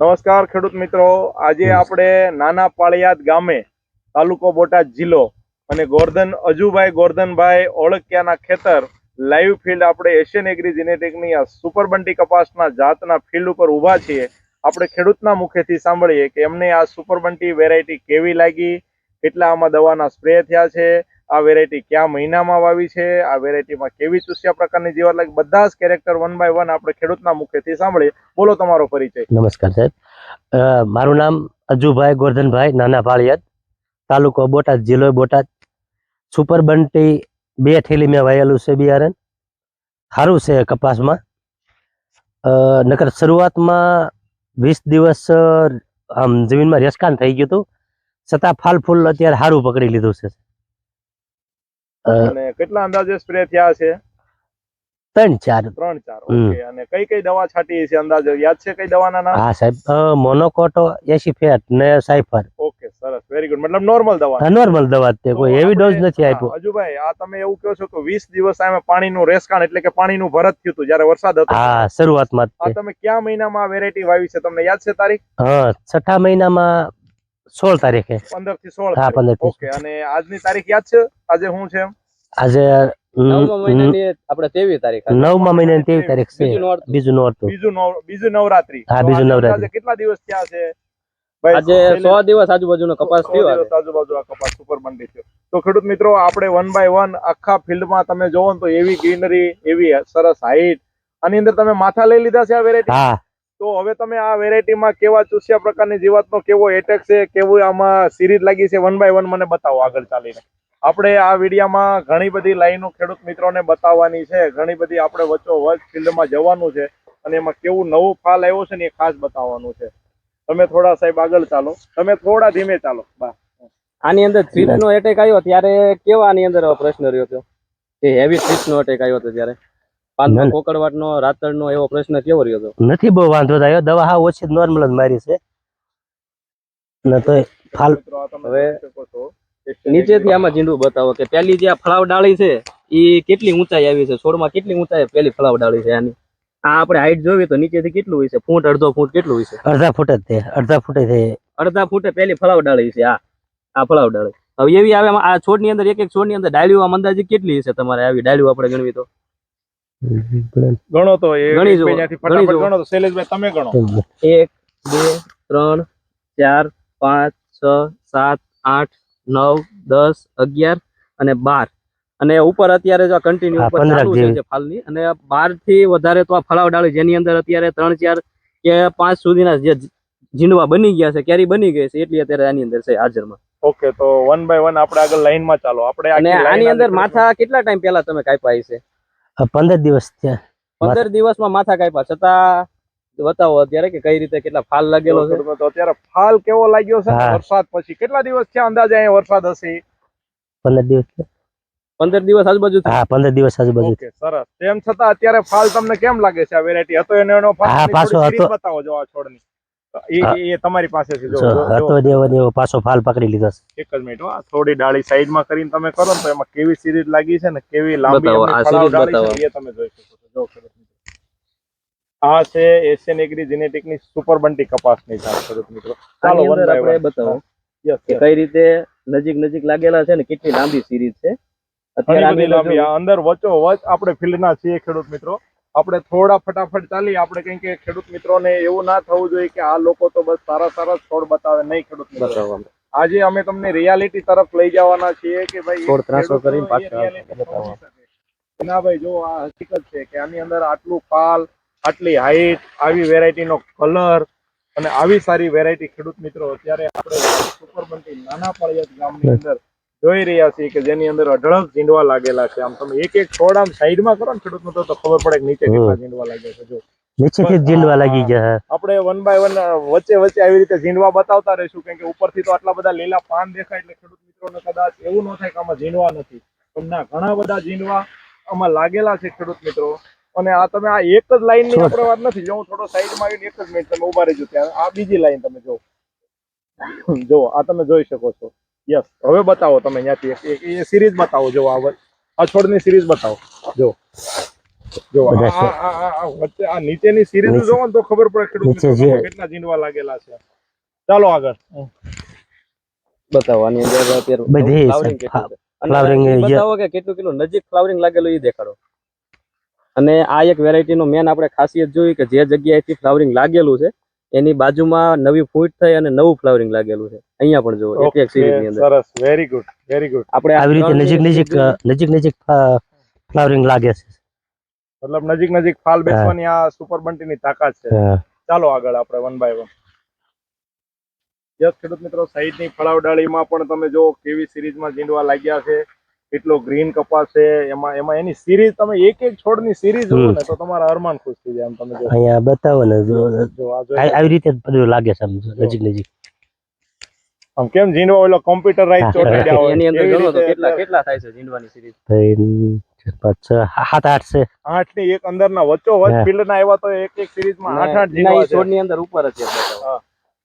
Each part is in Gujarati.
નમસ્કાર ખેડૂત મિત્રો. આજે આપણે નાના પાળિયાદ ગામે તાલુકો બોટાદ જિલ્લો અને ગોરધન અજુભાઈ ગોરધનભાઈ ઓળખ્યાના ખેતર લાઈવ ફિલ્ડ આપણે એશિયન એગ્રી જીનેટિકની આ સુપર બંટી કપાસના જાતના ફિલ્ડ ઉપર ઊભા છીએ. આપણે ખેડૂતના મુખેથી સાંભળીએ કે એમને આ સુપર બંટી વેરાયટી કેવી લાગી? કેટલા આમાં દવાના સ્પ્રે થયા છે? આ વેરાયટી કયા મહિનામાં વાવી છે, આ વેરાયટીમાં કેવી ચૂસ્યા પ્રકારની જીવાત લાગી, બધા જ કેરેક્ટર વન બાય વન આપણે ખેડૂતના મુખેથી સાંભળીએ. બોલો તમારો પરિચય. નમસ્કાર સાહેબ. મારું નામ અજુભાઈ ગોરધનભાઈ નાના પાળિયાદ તાલુકો બોટાદ, જિલ્લો બોટાદ. સુપર બંટી બે થેલી મેં વાયેલું છે બિયારણ. સારું છે કપાસમાં. નકર શરૂઆતમાં વીસ દિવસ આમ જમીનમાં રેસકાન થઈ ગયું હતું. છતાં ફાલ ફૂલ અત્યારે સારું પકડી લીધું છે. અને કેટલા અંદાજે સ્પ્રે થયા છે? ત્રણ ચાર. ત્રણ ચાર ઓકે. અને કઈ કઈ દવા છાંટી છે અંદાજે? યાદ છે કઈ દવાના નામ? હા સાહેબ. મોનોકોટો એસીફેટ ને સાઇફર ઓકે સરસ. વેરી ગુડ મતલબ નોર્મલ દવા નોર્મલ દવા તે કોઈ હેવી ડોઝ નથી આપ્યો. અજુભાઈ આ તમે એવું કહો છો કે વીસ દિવસ આમે પાણીનું રેસકાણ એટલે કે પાણીનું ભરત થયું હતું જ્યારે વરસાદ હતો. હા શરૂઆતમાં આ તમે કયા મહિનામાં વેરાયટી વાવી છે? તમને યાદ છે તારીખ? હા છઠ્ઠા મહિનામાં સોળ તારીખે. પંદરથી સોળ હા, પંદર ઓકે અને આજની તારીખ યાદ છે? આજે શું છે આજે આપણે તેવી તારીખ નવમા મહિનાની તેવી તારીખ છે. બીજું નોરતું. બીજું બીજું નવરાત્રી. હા, બીજું નવરાત્રી. કેટલા દિવસ થયા છે? આજે સો દિવસ આજુબાજુનો કપાસ થયો આજુબાજુ આ કપાસ સુપર મંડી થયો. તો ખેડૂત મિત્રો આપણે વન બાય વન આખા ફિલ્ડમાં તમે જોવો તો એવી ગ્રીનરી એવી સરસ હાઈટ આની અંદર તમે માથા લઈ લીધા છે આ વેરાયટી હા. તો હવે તમે આ વેરાયટીમાં કેવા ચૂસ્યા પ્રકારની જીવાતનો કેવો એટેક છે, કેવું આમાં સિરીઝ લાગી છે વન બાય વન મને બતાવો આગળ ચાલીને. આપણે આ વિડીયામાં ઘણી બધી લાઈનો ખેડૂત મિત્રોને બતાવવાની છે, ઘણી બધી આપણે વચ્ચો વચ ફિલ્ડમાં જવાનું છે, અને એમાં કેવું નવું ફાલ આવ્યો છે ને એ ખાસ બતાવવાનું છે. તમે થોડા સાહેબ આગળ ચાલો. તમે થોડા ધીમે ચાલો. બા. આની અંદર થ્રીપ નો એટેક આવ્યો ત્યારે કેવા આની અંદર પ્રશ્ન રહ્યો હતો? હેવી થ્રીપ નો એટેક આવ્યો હતો ત્યારે. પાનનો ના. કોકડવાટ નો. રાતળ નો એવો પ્રશ્ન કેવો રહ્યો હતો? નથી બહુ વાંધો થયો. દવા હા ઓછી નોર્મલ જ મારી છે. ને તો ફાલ હવે. નીચેથી આમાં ઝીંડું બતાવો કે પેલી જે આ ફળાવ ડાળી છે એ કેટલી ઊંચાઈ આવી છે? છોડમાં કેટલી ઊંચાઈ પેલી ફળાવ ડાળી છે આની? આ આપણે હાઈટ જોઈએ તો નીચેથી કેટલું હોય છે? ફૂટ અડધો ફૂટ કેટલું હોય છે? અડધા ફૂટ જ છે અડધા ફૂટે છે અડધા ફૂટે પેલી ફળાવ ડાળી છે આ. આ ફળાવ ડાળી. હવે એવી આવે આ છોડની અંદર એક એક છોડની અંદર ડાળીઓ આમ અંદાજે કેટલી છે તમારે આવી ડાળીઓ આપણે ગણવી તો? ગણો તો એ ગણી જો ફટાફટ ગણો તો શૈલેષભાઈ તમે ગણો. એક બે ત્રણ ચાર પાંચ છ સાત આઠ નવ દસ અગિયાર અને બાર. અને ઉપર અત્યારે જો કન્ટિન્યુ ઉપર ચાલુ છે ફાલની. અને બારથી વધારે તો આ ફળાવ ડાળી જેની અંદર અત્યારે ત્રણ ચાર કે પાંચ સુધીના જે ઝીંડવા બની ગયા છે કેરી બની ગઈ છે એટલી અત્યારે આની અંદર છે હાજરમાં. ઓકે તો વન બાય વન આપણે આગળ લાઈનમાં ચાલો. આપણે અને આની અંદર માથા કેટલા ટાઈમ પહેલા તમે કાપ્યા છે પંદર દિવસ થયા. પંદર દિવસમાં માથા કાપ્યા. છતાં બતાવો અત્યારે કે કઈ રીતે કેટલા ફાલ લાગેલો છે? તો અત્યારે ફાલ કેવો લાગ્યો છે. વરસાદ પછી? કેટલા દિવસ થયા અંદાજે અહીંયા વરસાદ હશે? પંદર દિવસ પંદર દિવસ આજુબાજુ હા પંદર દિવસ આજુબાજુ સરસ. તેમ છતાં અત્યારે ફાલ તમને કેમ લાગે છે? આ વેરાયટી હતો એનો એનો ફાલ? પાછો હતો. બતાવો જો આ છોડની. એ હા. એ- એ તમારી પાસે છે જો જો, જો, જો. હતો જેવો ને પાછો ફાલ પકડી લીધો છે. એક જ મિનિટ આ થોડી ડાળી સાઈડમાં કરીને તમે કરો ને તો એમાં કેવી સિરીઝ લાગી છે ને કેવી લાંબી આ છે બતાવો. એ તમે જોઈ શકો છો. જો આ છે એશિયન એગ્રી જેનેટિકની સુપર બંટી કપાસની જાત ખેડૂત મિત્રો. ચાલો અંદર આપણે બતાવો કે કઈ રીતે નજીક નજીક લાગેલા છે ને કેટલી લાંબી સિરીઝ છે. અત્યારે અંદર વચ્ચો વચ આપણે ફિલ્ડના છીએ ખેડૂત મિત્રો. આપણે થોડા ફટાફટ ચાલી આપણે કઈ કે ખેડૂત મિત્રોને એવું ના થવું જોઈએ કે આ લોકો તો બસ સારા સારા છોડ બતાવે નહીં ખેડૂત મિત્રો. આજે અમે તમને રિયાલિટી તરફ લઈ જવાના છીએ કે ભાઈ છોડ ત્રાસો કરીને પાછા. ના ભાઈ જો આ હકીકત છે કે આની અંદર આટલું ફાલ આટલી હાઈટ આવી વેરાયટીનો કલર અને આવી સારી વેરાયટી ખેડૂત મિત્રો અત્યારે આપણે સુપર બનતી નાના પાળિયાદ ગામની અંદર જોઈ રહ્યા છીએ કે જેની અંદર અઢળક ઝીંડવા લાગેલા છે. આમ તમે એક એક છોડ આમ સાઈડમાં કરો ને ખેડૂત મિત્રો તો ખબર પડે કે નીચે કેટલા ઝીંડવા લાગ્યા છે. જો. નીચેથી જ લાગી ગયા આપણે વન બાય વન વચ્ચે વચ્ચે આવી રીતે ઝીંડવા બતાવતા રહીશું કેમ કે ઉપરથી તો આટલા બધા લીલા પાન દેખાય એટલે ખેડૂત મિત્રોને કદાચ એવું ન થાય કે આમાં ઝીંડવા નથી. પણ ના ઘણા બધા ઝીંડવા આમાં લાગેલા છે ખેડૂત મિત્રો. અને આ તમે આ એક જ લાઈનની આપણે વાત નથી જો હું થોડો સાઈડમાં આવીને એક જ મિનિટ તમે ઊભા રહેજો ત્યાં. આ બીજી લાઈન તમે જો. જો આ તમે જોઈ શકો છો. યસ હવે બતાવો તમે એક- એ સિરીઝ બતાવો જો આ આ છોડની સિરીઝ બતાવો. જો. જો આ બધા છે. આ- આ- આ- આ વચ્ચે આ નીચેની સિરીઝ જોવો ને તો ખબર પડે કેટલા જીંડવા લાગેલા છે. ચાલો આગળ. બતાવો આની અંદર અત્યારે બધી જે- બતાવો કે કેટલું કેટલું નજીક ફ્લાવરિંગ લાગેલું એ દેખાડો. અને આ એક વેરાયટી નો મેન આપણે ખાસિયત જોઈ કે જે જગ્યાએથી ફ્લાવરિંગ લાગેલું છે એની બાજુમાં નવી ફૂટ થઈ અને નવું ફ્લાવરિંગ લાગેલું છે. અહીંયા પણ જોવો એક એક સિરીઝની અંદર. સરસ. વેરી ગુડ વેરી ગુડ આપણે આવી રીતે નજીક નજીક નજીક નજીક ફ્લાવરિંગ લાગે છે. મતલબ નજીક નજીક ફાલ બેસવાની આ સુપર બંટીની તાકાત છે. ચાલો આગળ આપણે વન બાય વન યસ ખેડૂત મિત્રો સાઈડની ફળાવ ડાળીમાં પણ તમે જો કેવી સિરીઝમાં જીંડવા લાગ્યા છે. કેટલો ગ્રીન કપાસ છે એમાં એમાં એની સિરીઝ તમે એક એક છોડની સિરીઝ જુઓ ને તો તમારા અરમાન ખુશ થઈ જાય એમ તમે અહીંયા બતાવો ને જો જો આ જો આ- આવી રીતે બધું લાગે છે નજીક નજીક. આમ કેમ જીંડવા ઓલો કોમ્પ્યુટર રાઈટ ચોટી ગયા હોય? એની અંદર જોવો તો કેટલા કેટલા થાય છે જીંડવાની સિરીઝ ભાઈ પાંચ સાત આઠ છે. આઠની એક અંદરના વચ્ચો વચ ફિલ્ડ ના આવ્યા તો એક એક સિરીઝમાં આઠ આઠ જીંડવા છોડની અંદર ઉપર જ છે બતાવો. હા.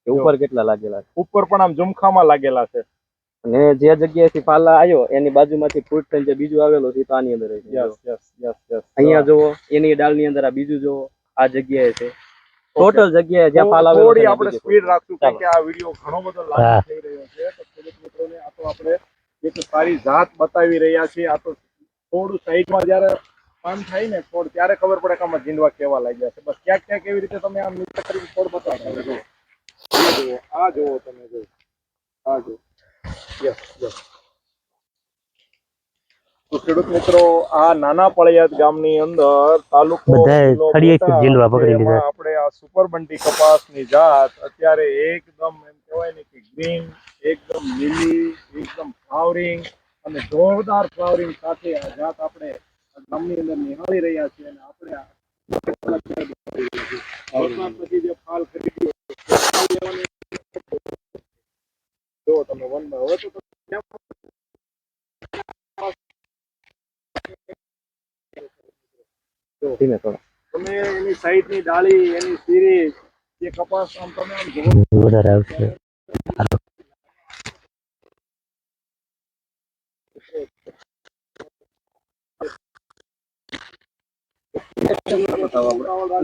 કે ઉપર કેટલા લાગેલા છે? ઉપર પણ આમ ઝુમખામાં લાગેલા છે. અને જે જગ્યાએથી પાલા આવ્યો એની બાજુમાંથી ફૂટ થઈને જે બીજું આવેલું છે તો આની અંદર યસ યસ યસ યસ અહીંયા જુઓ એની ડાળની અંદર આ બીજું જુઓ આ જગ્યાએ છે. ટોટલ જગ્યાએ જ્યાં પાલ આવેલો થોડી આપણે સ્પીડ રાખશું કારણ કે આ વીડિયો ઘણો બધો. લાંબો થઈ રહ્યો છે. તો ખેડૂત મિત્રોને આ તો આપણે એક સારી જાત બતાવી રહ્યા છીએ. આ તો થોડું સાઈડમાં જ્યારે પાન થાય ને છોડ ત્યારે ખબર પડે કે આમાં જીંડવા કેવા લાગ્યા છે. બસ ક્યાંક ક્યાંક એવી રીતે તમે આમ નીચે કરીને છોડ બતાવો. આ જુઓ આ જુઓ તમે જો આ જુઓ. તો ખેડૂત મિત્રો આ નાના પળિયાદ ગામની અંદર તાલુકો. આપણે આ સુપર બંટી કપાસની જાત અત્યારે એકદમ એમ કહેવાય ને કે ગ્રીન એકદમ લીલી એકદમ ફ્લાવરિંગ અને જોરદાર ફ્લાવરિંગ સાથે આ જાત આપણે ગામની અંદર નિહાળી રહ્યા છીએ અને આપણે પછી જે ફાલ ખરી ગયો તે ફાલ લેવાની બાય હવે તો ધીમે થોડા તમે એની સાઈડની ડાળી એની સીરી જે કપાસ આમ તમે આમ જુઓ વધારે આવશે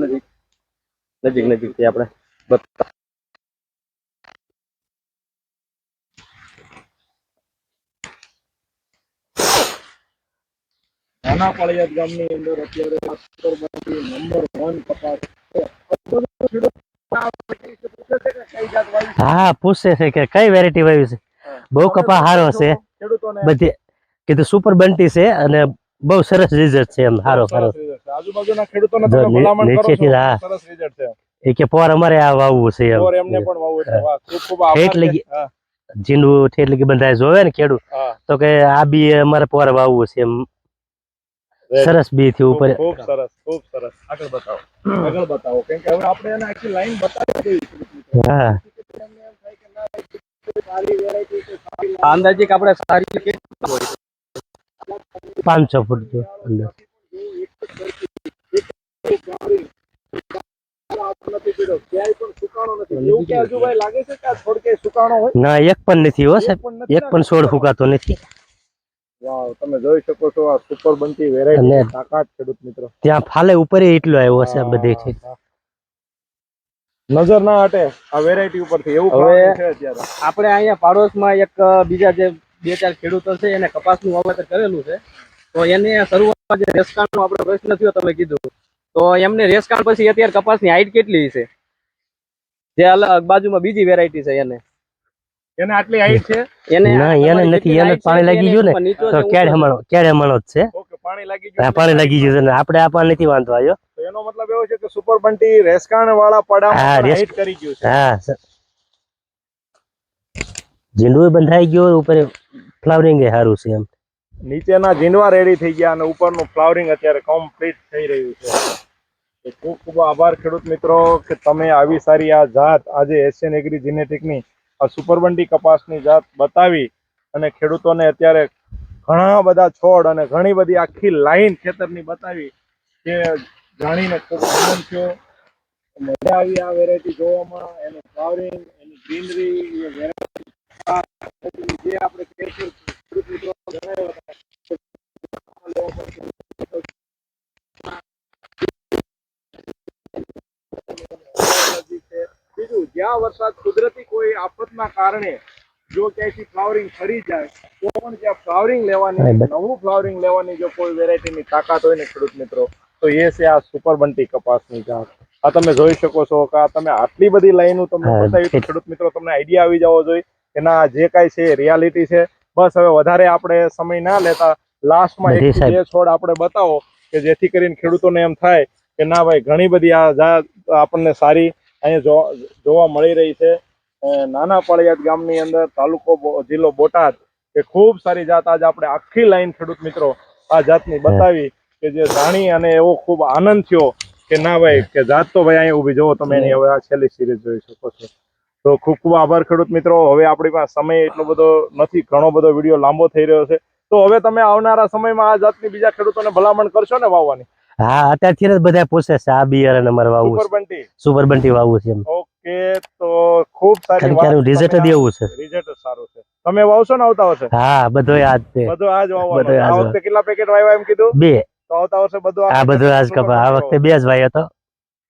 નજીક નજીક નજીકથી આપણે બતા- નાના પાળિયાદ ગામની અંદર અત્યારે નંબર વન કપાસ? હા પૂછે છે કે કઈ વેરાયટી વાવી છે? બહુ કપા હારો છે. બધી કીધું સુપર બંટી છે અને બહુ સરસ રિઝલ્ટ છે એમ હારો છે. આજુબાજુના ખેડૂતોને તમે ભલામણ કરો છો. સરસ રિઝલ્ટ છે એ કે પોર અમારે આ વાવવું છે ઓર એમને એમ પણ વાવવું છે. વાહ ખૂબ ખૂબ આભાર એટલે. કે- હા, કે બંધાય જોવે ને ખેડૂત? તો કે આ બી અમારે પોર વાવવું છે એમ. સરસ બી થી ઉપર. ખૂબ ખૂબ સરસ ખૂબ સરસ. આગળ બતાવો. આગળ બતાવો. કેમ કે હવે આપણે એને આખી લાઈન બતાવી દઈએ હા. એમને એમ થાય કે ના એ સારી વેરાયટી છે સારી આ અંદાજિક આપણે સારી કેટલી હોય પાંચસો ફૂટ જો અંદર. નથી પીડ્યો. ક્યાંય પણ સુકાણો નથી એવું કે હજુભાઈ લાગે છે કે આ છોડ ક્યાંય સુકાણો હોય? ના એક પણ નથી હો સાહેબ. પણ નથી એક પણ છોડ ફૂકાતો નથી. વાવ તમે જોઈ શકો છો આ સુપર બનતી વેરાયટી તાકાત ખેડૂત મિત્રો. ત્યાં ફાલે ઉપર એટલો આવ્યો છે બધી છે. નજર ના હટે આ વેરાયટી ઉપરથી એવું હવે- આપણે અહીંયા પાડોશમાં એક બીજા જે બે ચાર ખેડૂતો છે એને કપાસનું વાવેતર કરેલું છે. તો એને શરૂઆતમાં જે રેસકાણનો આપણે પ્રશ્ન થયો તમે કીધું. તો એમને રેસકાણ પછી અત્યારે કપાસની હાઈટ કેટલી છે? જે અલગ બાજુમાં બીજી વેરાયટી છે એને. એને આટલી હાઈટ છે? એને ના, એને નથી, એને પાણી લાગી ગયું ને, તો ક્યારે હમણો ક્યારે હમણો જ છે. ઓકે પાણી લાગી ગયું પાણી લાગી ગયું છે ને આપણે આ પણ નથી વાંધો આવ્યો તો એનો મતલબ એવો છે કે સુપર બંટી રેસકાણ વાળા પડામાં હાઈટ કરી ગયું છે. હા જીંડું બંધાઈ ગયો ઉપર ફ્લાવરિંગ એ સારું છે એમ. નીચેના જીંડવા રેડી થઈ ગયા અને ઉપરનું ફ્લાવરિંગ અત્યારે કમ્પ્લીટ થઈ રહ્યું છે. ખૂબ ખૂબ આભાર ખેડૂત મિત્રો કે તમે આવી સારી આ જાત આજે એશિયન એગ્રી જીનેટિકની આ સુપરબંટી કપાસની જાત બતાવી અને ખેડૂતોને અત્યારે ઘણા બધા છોડ અને ઘણી બધી આખી લાઈન ખેતરની બતાવી કે જાણીને ખૂબ આનંદ થયો. મજા આવી આ વેરાયટી જોવામાં. એનું ફ્લાવરિંગ એની ગ્રીનરી એ વેરાયટી કારણે જો ક્યાંયથી ફ્લાવરિંગ ફરી જાય તો પણ જ્યાં ફ્લાવરિંગ લેવાની નવું ફ્લાવરિંગ લેવાની જો કોઈ વેરાયટીની તાકાત હોય ને ખેડૂત મિત્રો તો એ છે આ સુપર બંટી કપાસની જાત. આ તમે જોઈ શકો છો કે તમે આટલી બધી લાઈનો તમને બતાવી તો ખેડૂત મિત્રો તમને આઈડિયા આવી જવો જોઈએ કે ના જે કાંઈ છે રિયાલિટી છે. બસ હવે વધારે આપણે સમય ના લેતા લાસ્ટમાં એક બે છોડ આપણે બતાવો કે જેથી કરીને ખેડૂતોને એમ થાય કે ના ભાઈ ઘણી બધી આ જાત આપણને સારી અહીંયા જોવા મળી રહી છે. નાના પાળિયાદ ગામની અંદર તાલુકો જિલ્લો બોટાદ કે ખૂબ સારી જાત આજે આપણે આખી લાઈન ખેડૂત મિત્રો આ જાતની બતાવી કે જે જાણી અને એવો ખૂબ આનંદ થયો કે ના ભાઈ કે જાત તો ભાઈ અહીંયા ઊભી જોવો તમે એની હવે આ છેલ્લી સિરીઝ જોઈ શકો છો. તો ખૂબ ખૂબ આભાર ખેડૂત મિત્રો. હવે આપણી પાસે સમય એટલો બધો નથી ઘણો બધો વીડિયો લાંબો થઈ રહ્યો છે. તો હવે તમે આવનારા સમયમાં આ જાતની બીજા ખેડૂતોને ભલામણ કરશો ને વાવવાની? હા અત્યારથી બધા પૂછે છે આ બિયારણ અમારે વાવવું સુપર બંટી સુપર બંટી વાવવું છે ઓકે તો ખૂબ સારી કારણ રિઝલ્ટ જ એવું છે. રિઝલ્ટ સારું છે. તમે વાવશો ને આવતા વર્ષે? હા બધો યાદ છે. બધો આજ વાવવાનો. આ વખતે કેટલા પેકેટ વાવ્યા એમ કીધું? બે. તો આવતા વર્ષે બધો આ બધો આજ કપા આ વખતે બે જ વાવ્યો હતો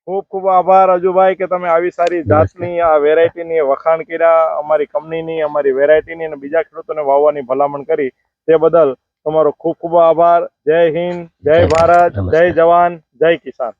ખૂબ ખૂબ આભાર અજુભાઈ કે તમે આવી સારી જાતની આ વેરાયટીની વખાણ કર્યા અમારી કંપનીની અમારી વેરાયટીની અને બીજા ખેડૂતોને વાવવાની ભલામણ કરી. તે બદલ તમારો ખૂબ ખૂબ આભાર. જય હિન્દ જય ભારત જય. જવાન જય કિસાન.